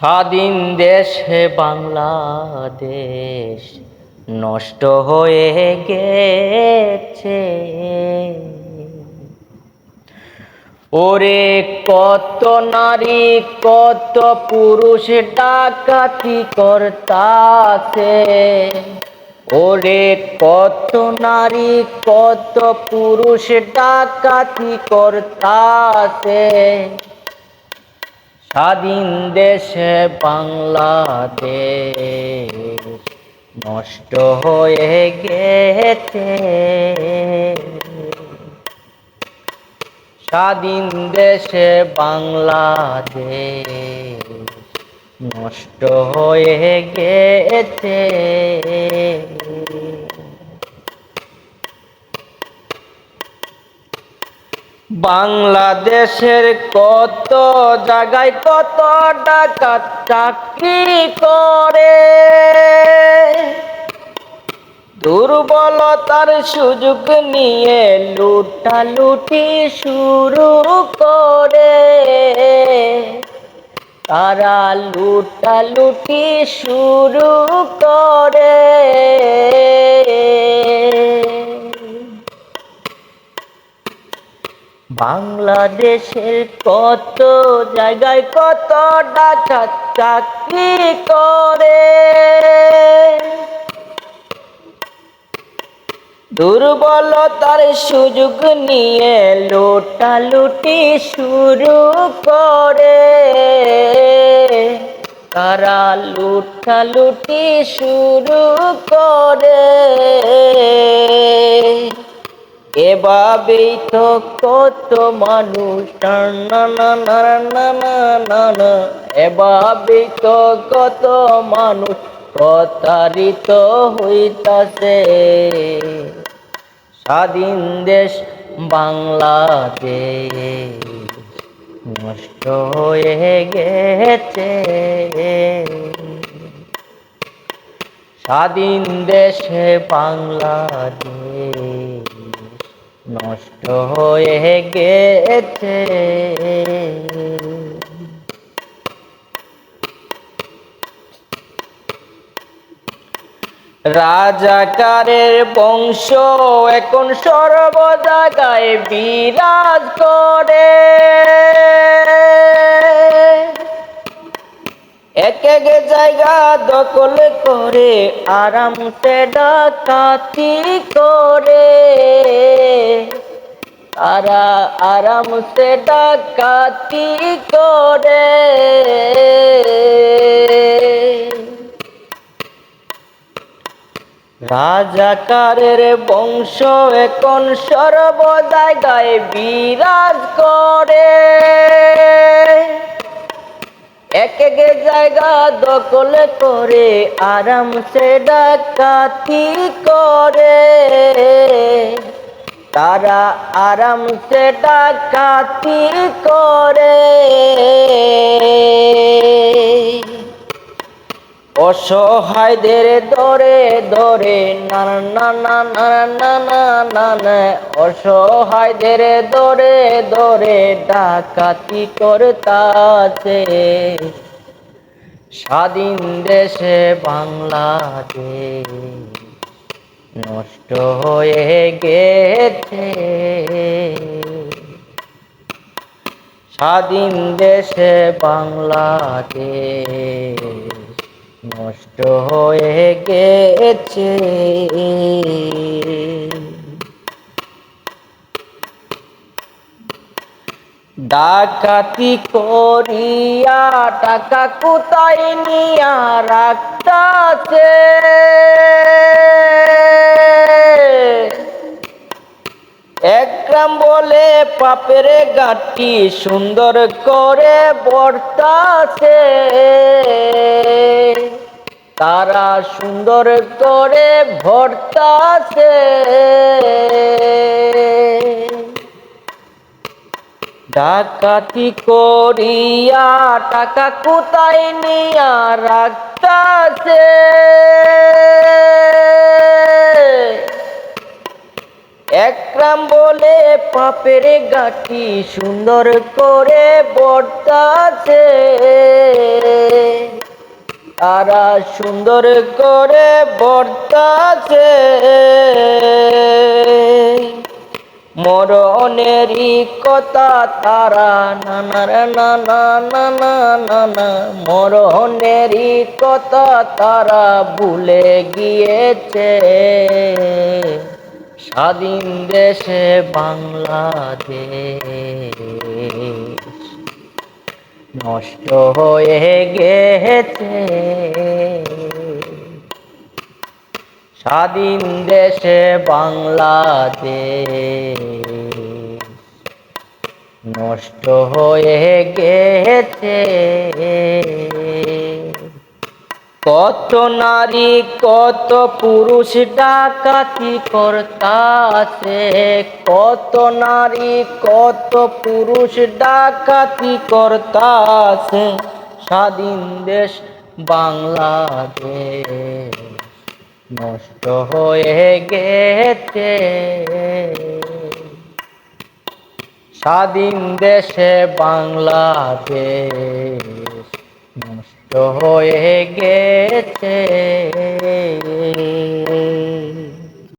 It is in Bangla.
স্বাধীন দেশে বাংলাদেশ নষ্ট হয়ে গেছে। ওরে কত নারী, কত পুরুষ ডাকাতি করতাছে। ওরে কত নারী, কত পুরুষ ডাকাতি করতাছে। স্বাধীন দেশে বাংলাদেশ নষ্ট হয়ে গেছে। স্বাধীন দেশে বাংলাদেশ নষ্ট হয়ে গেছে। বাংলাদেশের কত জায়গায় কত ডাকাত চাকরি করে। দুর্বলতার সুযোগ নিয়ে লুটালুটি শুরু করে। তারা লুটালুটি শুরু করে। বাংলাদেশের কত জায়গায় কত ডাকাত চাকরি করে? দুর্বলতার সুযোগ নিয়ে লোটালুটি শুরু করে। তারা লুটালুটি শুরু করে। এভাবেই তো কত মানুষ এভাবেই তো কত মানুষ। প্রতারিত হইতাছে। স্বাধীন দেশ বাংলাদেশ নষ্ট হয়ে গেছে। স্বাধীন দেশে বাংলাদেশ। নষ্ট হয়ে গেছে। রাজাকারের বংশ এখন সর্ব জায়গায় বিরাজ করে। এক এক জায়গা দখল করে আরামসে ডাকাতি করে। তারা আরামসে ডাকাতি করে। রাজাকারের বংশ এখন সর্ব জায়গায় বিরাজ করে। এক এক জায়গা দখল করে আরামসে ডাকাতি করে। তারা আরামসে ডাকাতি করে। অসহায়দের ধরে ধরে অসহায়দের ধরে ধরে ডাকাতি করতাছে। স্বাধীন দেশে বাংলাদেশ নষ্ট হয়ে গেছে। স্বাধীন দেশে বাংলাদেশ নষ্ট হয়ে গেছে। ডাকাতি করিয়া টাকা কোথায় নিয়া রাখতাছে? এক গ্রাম বলে পাপের গাটি সুন্দর করে বর্তাছে। তারা সুন্দর করে ভর্তাছে। ডাকাতি করিয়া টাকা কোথায় নিয়া রাখতাছে? একরাম বলে পাপের গাঠি সুন্দর করে বর্তাছে। তারা সুন্দর করে বর্তাছে। মরণেরই কথা তারা নানার নানা নানা নানা। মরণেরই কথা তারা ভুলে গিয়েছে। স্বাধীন দেশে বাংলাদেশ নষ্ট হয়ে গেছে। স্বাধীন দেশে বাংলাদেশ নষ্ট হয়ে গেছে। কত নারী, কত পুরুষ ডাকাতি করতাছে। কত নারী, কত পুরুষ ডাকাতি করতাছে। স্বাধীন দেশ বাংলাদেশ নষ্ট হয়ে গেছে। স্বাধীন দেশে বাংলাদেশ নষ্ট হয়ে গেছে।